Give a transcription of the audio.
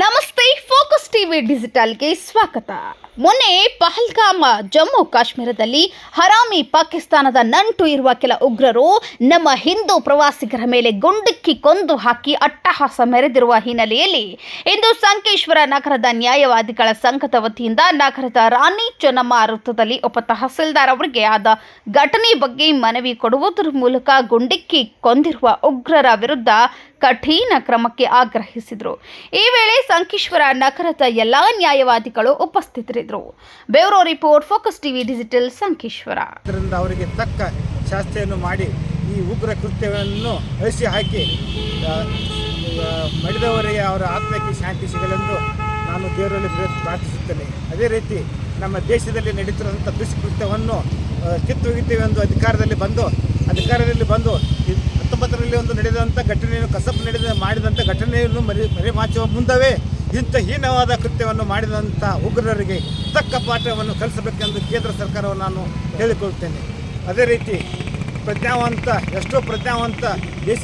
ನಮಸ್ತೆ, focus TV ಡಿಜಿಟಲ್ಗೆ ಸ್ವಾಗತ. ಮೊನ್ನೆ ಪಹಲ್ಗಾಮ, ಜಮ್ಮು ಕಾಶ್ಮೀರದಲ್ಲಿ ಹರಾಮಿ ಪಾಕಿಸ್ತಾನದ ನಂಟು ಇರುವ ಕೆಲ ಉಗ್ರರು ನಮ್ಮ ಹಿಂದೂ ಪ್ರವಾಸಿಗರ ಮೇಲೆ ಗುಂಡಿಕ್ಕಿ ಕೊಂದು ಹಾಕಿ ಅಟ್ಟಹಾಸ ಮೆರೆದಿರುವ ಹಿನ್ನೆಲೆಯಲ್ಲಿ ಇಂದು ಸಂಕೇಶ್ವರ ನಗರದ ನ್ಯಾಯವಾದಿಗಳ ಸಂಘದ ವತಿಯಿಂದ ನಗರದ ರಾಣಿ ಚೆನ್ನಮ್ಮ ವೃತ್ತದಲ್ಲಿ ಉಪ ತಹಸೀಲ್ದಾರ್ ಅವರಿಗೆ ಆದ ಘಟನೆ ಬಗ್ಗೆ ಮನವಿ ಕೊಡುವುದರ ಮೂಲಕ ಗುಂಡಿಕ್ಕಿ ಕೊಂದಿರುವ ಉಗ್ರರ ವಿರುದ್ಧ ಕಠಿಣ ಕ್ರಮಕ್ಕೆ ಆಗ್ರಹಿಸಿದರು. ಈ ವೇಳೆ ಸಂಕೇಶ್ವರ ನಗರದ ಎಲ್ಲ ನ್ಯಾಯವಾದಿಗಳು ಉಪಸ್ಥಿತರಿದ್ದರು. Bureau report Focus TV digital Sankeshwar. ಅವರಿಗೆ ತಕ್ಕ ಶಾಸ್ತ್ರೆಯನ್ನು ಮಾಡಿ ಈ ಉಗ್ರ ಕೃತ್ಯವನ್ನು ಅಳಿಸಿ ಹಾಕಿ ಮಡಿದವರಿಗೆ ಅವರ ಆತ್ಮಕ್ಕೆ ಶಾಂತಿ ಸಿಗಲೆಂದು ನಾನು ದೇವರಲ್ಲಿ ಪ್ರಾರ್ಥಿಸುತ್ತೇನೆ. ಅದೇ ರೀತಿ ನಮ್ಮ ದೇಶದಲ್ಲಿ ನಡೀತಿರುವಂಥ ದುಷ್ಕೃತ್ಯವನ್ನು ಆ, ಕಿತ್ತೊಗಿದ್ದೇವೆ ಎಂದು ಅಧಿಕಾರದಲ್ಲಿ ಬಂದು ಅಧಿಕಾರದಲ್ಲಿ ಬಂದು ಹತ್ತೊಂಬತ್ತರಲ್ಲಿ ಒಂದು ನಡೆದಂಥ ಘಟನೆಯನ್ನು, ಕಸಬ್ ನಡೆದ, ಮಾಡಿದಂಥ ಘಟನೆಯನ್ನು ಮರಿ, ಮರೆಮಾಚುವ ಮುಂದವೇ ಇಂಥ ಹೀನವಾದ ಕೃತ್ಯವನ್ನು ಮಾಡಿದಂಥ ಉಗ್ರರಿಗೆ ತಕ್ಕ ಪಾಠವನ್ನು ಕಲಿಸಬೇಕೆಂದು ಕೇಂದ್ರ ಸರ್ಕಾರವನ್ನು ನಾನು ಹೇಳಿಕೊಳ್ಳುತ್ತೇನೆ. ಅದೇ ರೀತಿ ಪ್ರಜ್ಞಾವಂತ, ಎಷ್ಟೋ ಪ್ರಜ್ಞಾವಂತ ದೇಶ